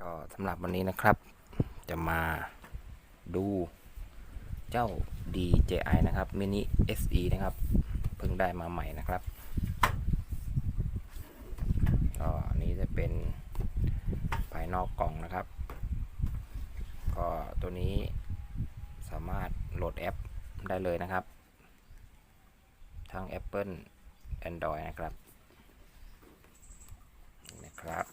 ก็สำหรับวันนี้นะครับ จะมาดูเจ้า DJI นะครับ mini SE นะครับ เพิ่งได้มาใหม่นะครับก็อันนี้จะเป็นภายนอกกล่องนะครับ ก็ตัวนี้สามารถโหลดแอปได้เลยนะครับ ทั้ง Apple Android นะครับนี่นะครับ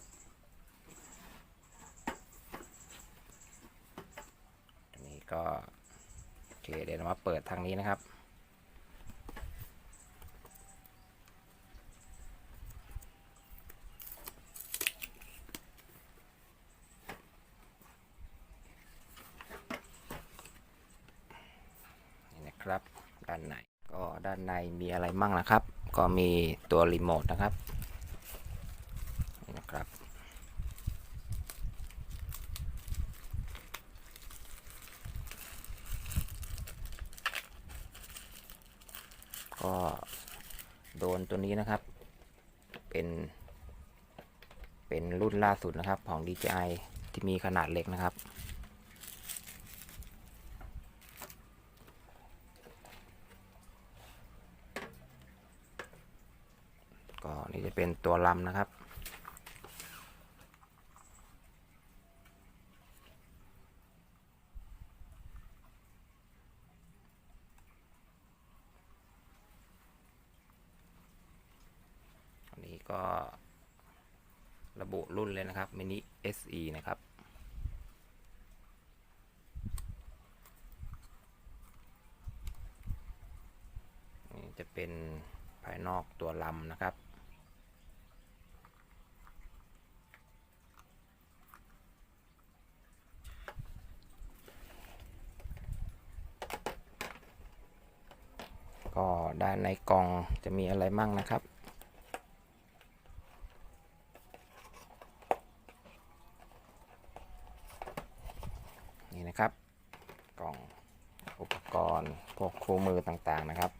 อันนี้ ก็โอเคเดี๋ยวเรามาเปิดทางนี้นะครับนี่นะครับด้านในก็ด้านในมีอะไรมั่งนะครับ ก็มีตัวรีโมทนะครับนี่นะครับ ก็โดนตัวนี้นะครับ เป็น เป็นรุ่นล่า สุดนะครับของ DJI ที่มีขนาดเล็กนะครับ ก็นี่จะเป็นตัวลำนะครับันนี้ก็ ระบุรุ่นเลยนะครับ mini SE นะครับนี่จะเป็นภายนอกตัวลำนะครับก็ด้านในกล่องจะมีอะไรมั่งนะครับ นี่นะครับ กล่องอุปกรณ์พวกคู่มือต่างๆนะครับ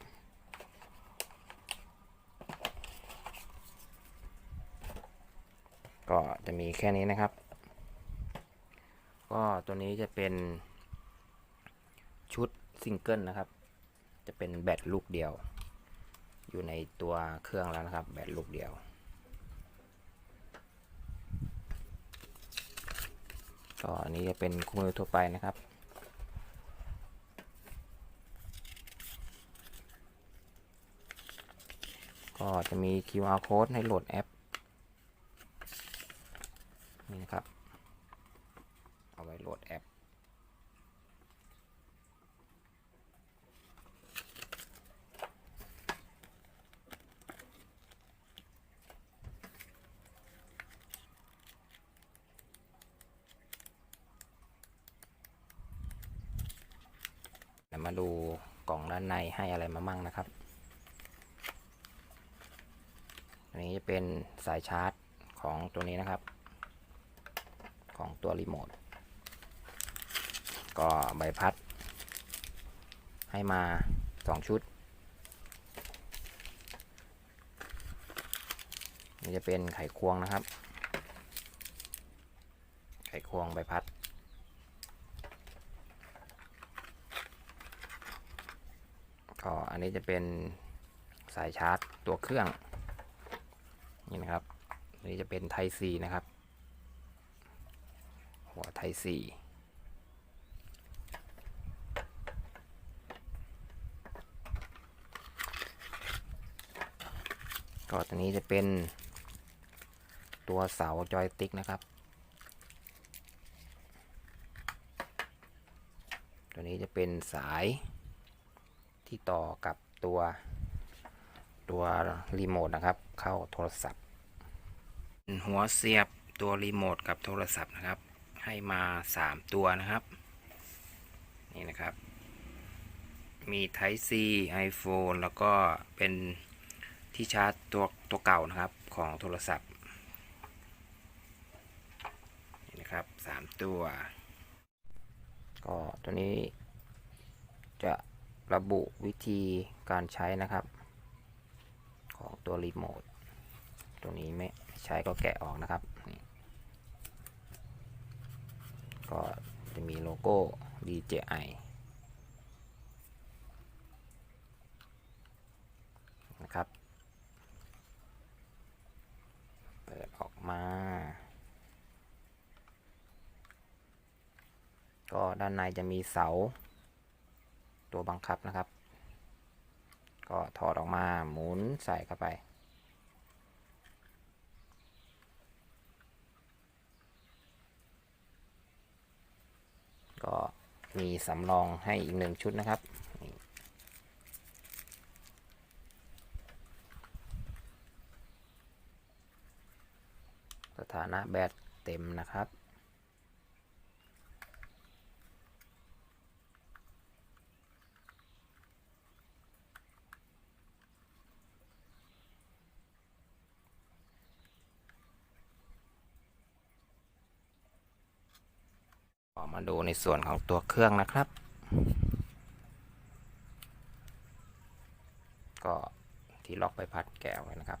ก็จะมีแค่นี้นะครับ ก็ตัวนี้จะเป็นชุดซิงเกิลนะครับ จะเป็นแบตลูกเดียว อยู่ในตัวเครื่องแล้วนะครับ แบตลูกเดียว ก็อันนี้จะเป็นคู่มือทั่วไปนะครับก็จะมี QR code ให้โหลดแอป นะครับ เอาไว้โหลดแอปเดี๋ยวมาดูกล่องด้านในให้อะไรมามั่งนะครับอันนี้จะเป็นสายชาร์จของตัวนี้นะครับ ตัวรีโมท ก็ใบพัด ให้มา 2 ชุด นี่จะเป็นไขควงนะครับ ไขควงใบพัดก็อันนี้จะเป็นสายชาร์จตัวเครื่อง นี่นะครับ อันนี้จะเป็นไทซีนะครับ หัวไทซีก็ตัวนี้จะเป็นตัวเสาจอยติ๊กนะครับ ตัวนี้จะเป็นสายที่ต่อกับตัวตัวรีโมทนะครับ เข้าโทรศัพท์ หัวเสียบตัวรีโมทกับโทรศัพท์นะครับ ให้มา3ตัวนะครับ นี่นะครับ มี Type C iPhone แล้วก็เป็นที่ชาร์จตัวตัวเก่านะครับของโทรศัพท์ นี่นะครับ3ตัว ก็ตัวนี้จะระบุวิธีการใช้นะครับ ของตัวรีโมทตัวนี้ไม่ใช้ก็แกะออกนะครับนี่ ก็จะมีโลโก้ DJI นะครับ เปิดออกมา ก็ด้านในจะมีเสา ตัวบังคับนะครับ ก็ถอดออกมาหมุนใส่เข้าไป ก็มีสำรองให้อีกหนึ่งชุดนะครับสถานะแบตเต็มนะครับ มาดูในส่วนของตัวเครื่องนะครับ ก็ที่ล็อกไปพัดแกะไว้นะครับ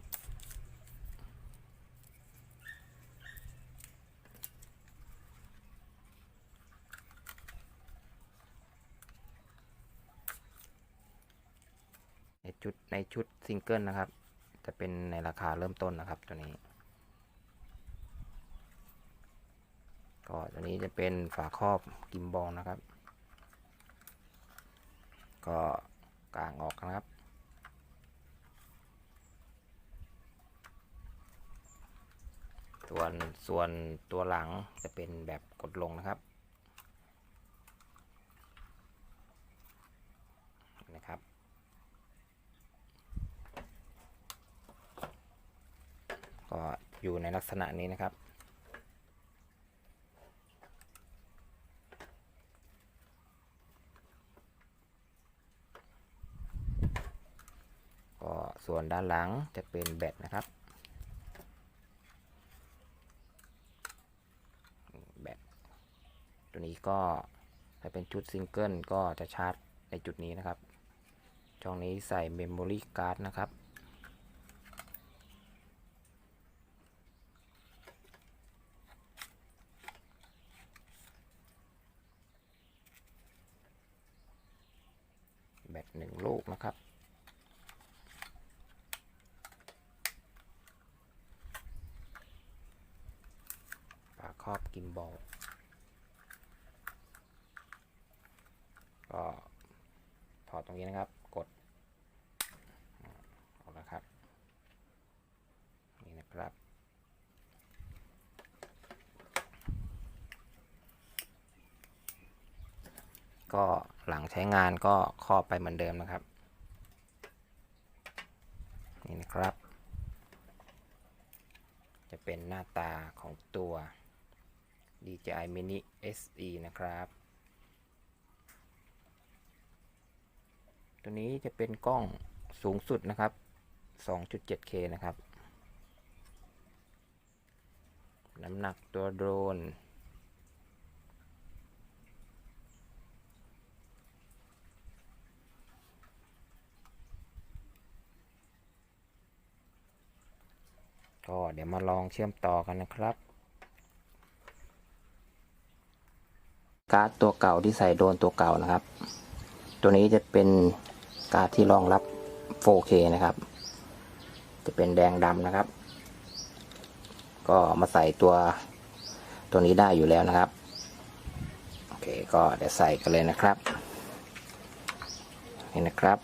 ในชุดในชุดซิงเกิลนะครับ จะเป็นในราคาเริ่มต้นนะครับตัวนี้ ก็ตัวนี้จะเป็นฝาครอบกิมบอลนะครับ ก็กางออกนะครับ ส่วนส่วนตัวหลังจะเป็นแบบกดลงนะครับนะครับก็อยู่ในลักษณะนี้นะครับ ก็ส่วน ด้านหลังจะเป็นแบตนะครับแบตตัวนี้ก็ถ้าเป็นชุดซิงเกิลก็จะชาร์จในจุดนี้นะครับช่องนี้ใส่เมมโมรี่การ์ดนะครับแบตหนึ่งลูกนะครับ ฝาครอ บอลก็ถอดตรงนี้นะครับ กดออกแล้วครับ นี่นะครับ ก็หลังใช้งานก็ครอบไปเหมือนเดิมนะครับ นี่นะครับ จะเป็นหน้าตาของตัว DJI Mini SE นะครับ ตัวนี้จะเป็นกล้องสูงสุดนะครับ 2.7K นะครับ น้ำหนักตัวโดรน ก็เดี๋ยวมาลองเชื่อมต่อกันนะครับ การ์ดตัวเก่าที่ใส่โดนตัวเก่านะครับ ตัวนี้จะเป็นการ์ดที่รองรับ 4K นะครับ จะเป็นแดงดำนะครับ ก็มาใส่ตัวตัวนี้ได้อยู่แล้วนะครับโอเคก็เดี๋ยวใส่กันเลยนะครับนี่นะครับ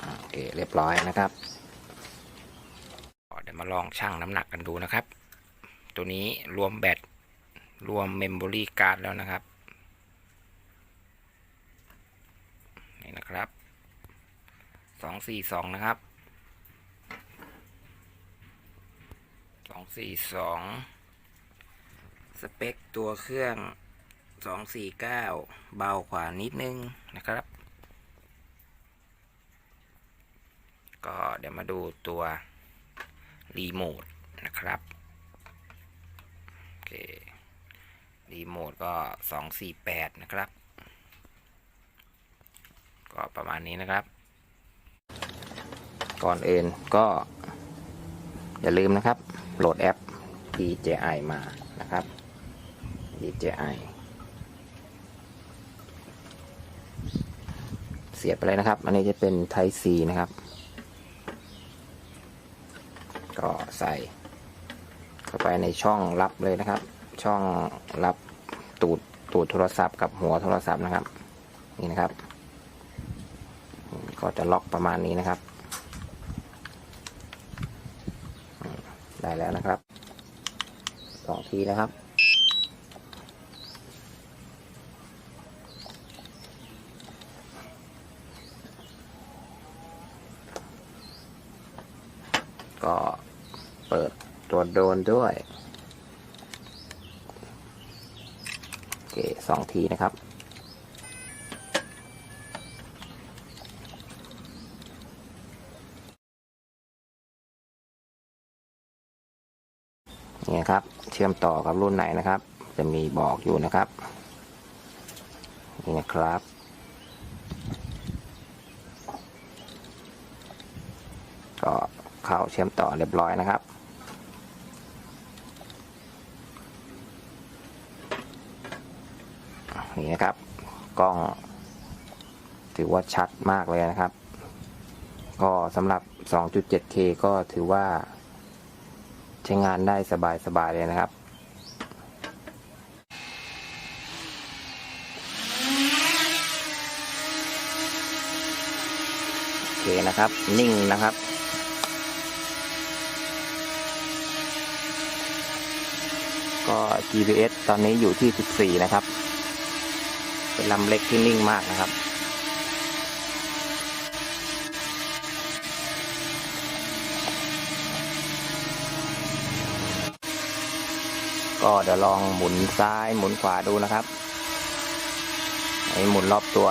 โอ เรียบร้อยนะครับเดี๋ยวมาลองชั่งน้ำหนักกันดูนะครับ ตัวนี้รวมแบตรวมเมมโมรี่การ์ดแล้วนะครับนี่นะครับสองสี่สองนะครับสองสี่สองสเปคตัวเครื่องสองสี่เก้าเบากว่านิดนึงนะครับ ก็เดี๋ยวมาดูตัวรีโมทนะครับโอเครีโมทก็สองสี่แปดนะครับ ก็ประมาณนี้นะครับ ก่อนอื่นก็ อย่าลืมนะครับ โหลดแอป DJI มานะครับ DJI เสียบไปเลยนะครับ อันนี้จะเป็น Type C นะครับ ก็ใส่เข้าไปในช่องรับเลยนะครับ ช่องรับตูดตูดโทรศัพท์กับหัวโทรศัพท์นะครับ นี่นะครับ ก็จะล็อกประมาณนี้นะครับ ได้แล้วนะครับสองทีนะครับก็ เปิดตัวโดรนด้วยโอเคสองทีนะครับ นี่ครับ เชื่อมต่อกับรุ่นไหนนะครับ จะมีบอกอยู่นะครับ นี่นะครับก็เข้าเชื่อมต่อเรียบร้อยนะครับ นะครับ กล้อง ถือว่าชัดมากเลยนะครับ ก็สำหรับ 2.7K ก็ถือว่า ใช้งานได้สบายๆเลยนะครับโอเคนะครับ นิ่งนะครับก็ GPS ตอนนี้อยู่ที่ 14 นะครับ เป็นลำเล็กที่นิ่งมากนะครับ ก็เดี๋ยวลองหมุนซ้ายหมุนขวาดูนะครับให้หมุนรอบตัว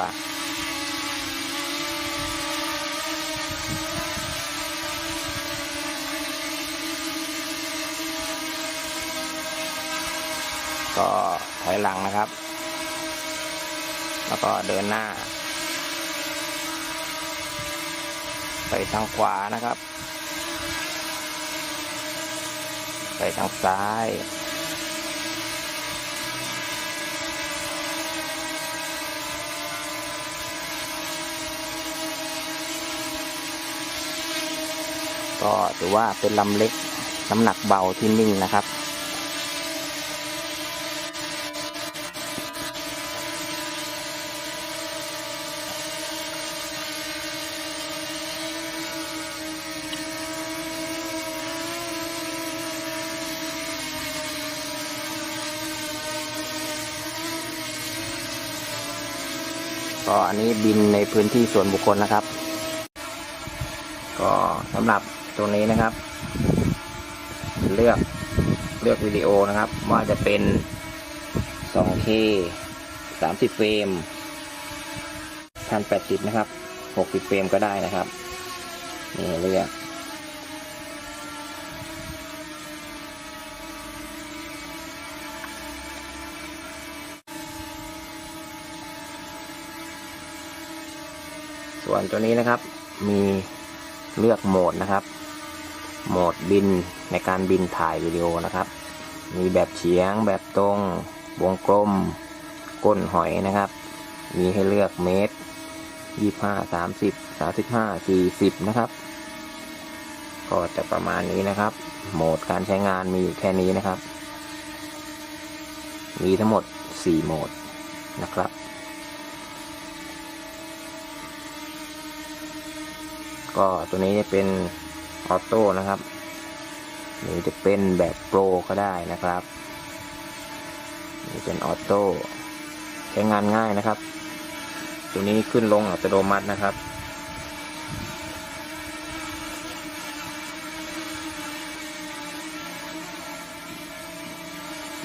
ก็ถอยหลังนะครับ แล้วก็เดินหน้า ไปทางขวานะครับ ไปทางซ้ายก็ถือว่าเป็นลำเล็กน้ำหนักเบาที่นิ่งนะครับ ก็อันนี้บินในพื้นที่ส่วนบุคคลนะครับ ก็สำหรับตรงนี้นะครับ เลือกเลือกวิดีโอนะครับ ว่าจะเป็น 2K 30 เฟรม 1080 นะครับ 60 เฟรมก็ได้นะครับ นี่เลือก ส่วนตัวนี้นะครับ มีเลือกโหมดนะครับ โหมดบินในการบินถ่ายวิดีโอนะครับ มีแบบเฉียง แบบตรง วงกลม ก้นหอยนะครับ มีให้เลือกเมตรยี่ห้าสามสิบสามสิบห้าสี่สิบนะครับ ก็จะประมาณนี้นะครับ โหมดการใช้งานมีอยู่แค่นี้นะครับ มีทั้งหมดสี่โหมดนะครับ ก็ตัวนี้จะเป็นออโต้นะครับหรือจะเป็นแบบโปรก็ได้นะครับนี่เป็นออโต้ใช้งานง่ายนะครับ ตัวนี้ขึ้นลงอัตโนมัตินะครับ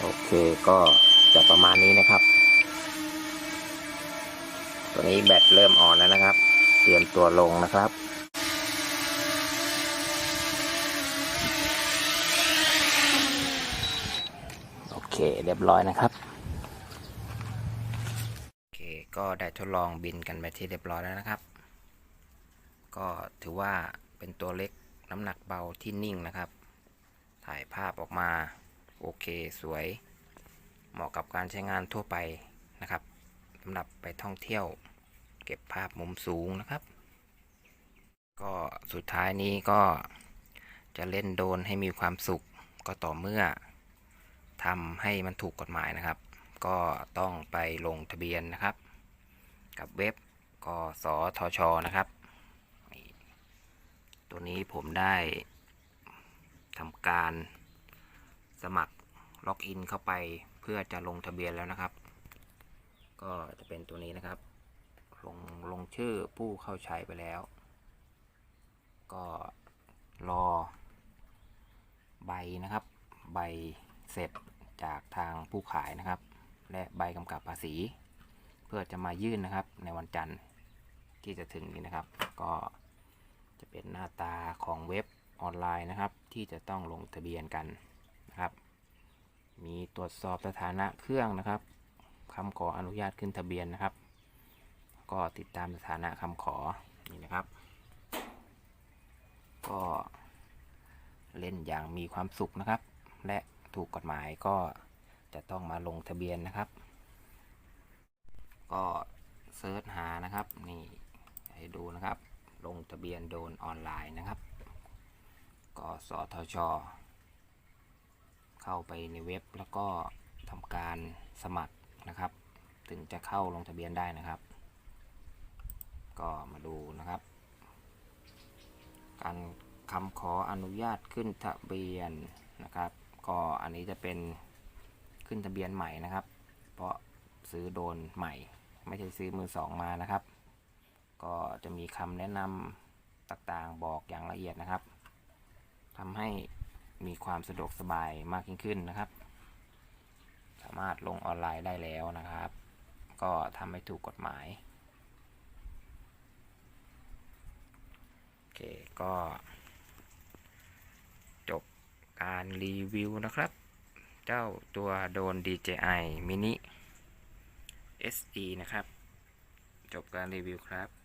โอเคก็จะประมาณนี้นะครับ ตัวนี้แบตเริ่มอ่อนแล้วนะครับ เตรียมตัวลงนะครับ เรียบร้อยนะครับโอเคก็ได้ทดลองบินกันไปที่เรียบร้อยแล้วนะครับ ก็ถือว่าเป็นตัวเล็กน้ำหนักเบาที่นิ่งนะครับ ถ่ายภาพออกมาโอเคสวย เหมาะกับการใช้งานทั่วไปนะครับสำหรับไปท่องเที่ยว เก็บภาพมุมสูงนะครับ ก็สุดท้ายนี้ก็จะเล่นโดนให้มีความสุขก็ต่อเมื่อ ทำให้มันถูกกฎหมายนะครับ ก็ต้องไปลงทะเบียนนะครับ กับเว็บกสทชนะครับ ตัวนี้ผมได้ทำการสมัครล็อกอินเข้าไปเพื่อจะลงทะเบียนแล้วนะครับ ก็จะเป็นตัวนี้นะครับ ลงลงชื่อผู้เข้าใช้ไปแล้ว ก็รอใบนะครับ ใบเสร็จ จากทางผู้ขายนะครับ และใบกำกับภาษี เพื่อจะมายื่นนะครับในวันจันทร์ที่จะถึงนี้นะครับ ก็จะเป็นหน้าตาของเว็บออนไลน์นะครับ ที่จะต้องลงทะเบียนกันนะครับ มีตรวจสอบสถานะเครื่องนะครับคำขออนุญาตขึ้นทะเบียนนะครับ ก็ติดตามสถานะคำขอนี่นะครับ ก็เล่นอย่างมีความสุขนะครับ และ ถูกกฎหมายก็จะต้องมาลงทะเบียนนะครับ ก็เซิร์ชหานะครับนี่ให้ดูนะครับ ลงทะเบียนโดนออนไลน์นะครับก็สทช เข้าไปในเว็บแล้วก็ทำการสมัครนะครับ ถึงจะเข้าลงทะเบียนได้นะครับ ก็มาดูนะครับ การคำขออนุญาตขึ้นทะเบียนนะครับ ก็อันนี้จะเป็นขึ้นทะเบียนใหม่นะครับ เพราะซื้อโดนใหม่ ไม่ใช่ซื้อมือสองมานะครับ ก็จะมีคำแนะนำต่างๆบอกอย่างละเอียดนะครับทำให้มีความสะดวกสบายมากยิ่งขึ้นนะครับ สามารถลงออนไลน์ได้แล้วนะครับ ก็ทำให้ถูกกฎหมายโอเคก็ การรีวิวนะครับ เจ้าตัวโดน DJI mini SE นะครับ จบการรีวิวครับ